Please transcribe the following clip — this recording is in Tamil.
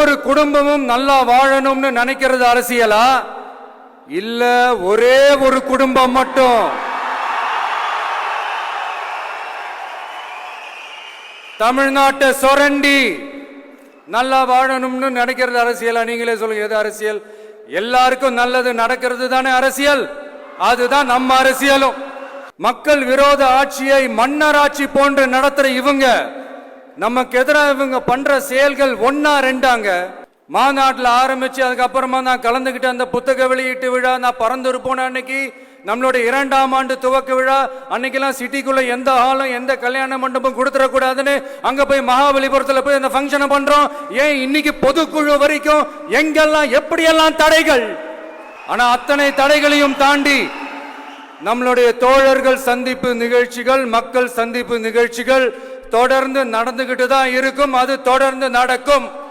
ஒவ்வொரு குடும்பமும் நல்லா வாழணும்னு நினைக்கிறது அரசியலா? இல்ல ஒரே ஒரு குடும்பம் மட்டும்? தமிழ்நாட்டை சொரண்டி நல்லா வாழணும்னு நினைக்கிறது அரசியலா? நீங்களே சொல்லுங்க எது அரசியல்? எல்லாருக்கும் நல்லது நடக்கிறது தானே அரசியல்? அதுதான் நம்ம அரசியலும். மக்கள் விரோத ஆட்சியை மன்னராட்சி போன்று நடத்துற இவங்க. நமக்கு எதிராக இவங்க பண்ற செயல்கள் ஒன்னா ரெண்டாங்க. மாநாட்டில் ஆரம்பிச்சு அதுக்கப்புறமா நான் கலந்துகிட்ட அந்த புத்தக வெளியீட்டு விழா நான் பறந்து போன அன்னைக்கு நம்மளுடைய இரண்டாம் ஆண்டு துவக்க விழா அன்னைக்கெல்லாம் சிட்டிக்குள்ள எந்த ஹாலும் எந்த கல்யாண மண்டபம் கொடுத்துடக்கூடாதுன்னு அங்க போய் மகாபலிபுரத்தில் போய் அந்த ஃபங்க்ஷனை பண்றோம். ஏன் இன்னைக்கு பொதுக்குழு வரைக்கும் எங்கெல்லாம் எப்படியெல்லாம் தடைகள்? ஆனா அத்தனை தடைகளையும் தாண்டி நம்மளுடைய தோழர்கள் சந்திப்பு நிகழ்ச்சிகள் மக்கள் சந்திப்பு நிகழ்ச்சிகள் தொடர்ந்து நடந்துகிட்டு தான் இருக்கும். அது தொடர்ந்து நடக்கும்.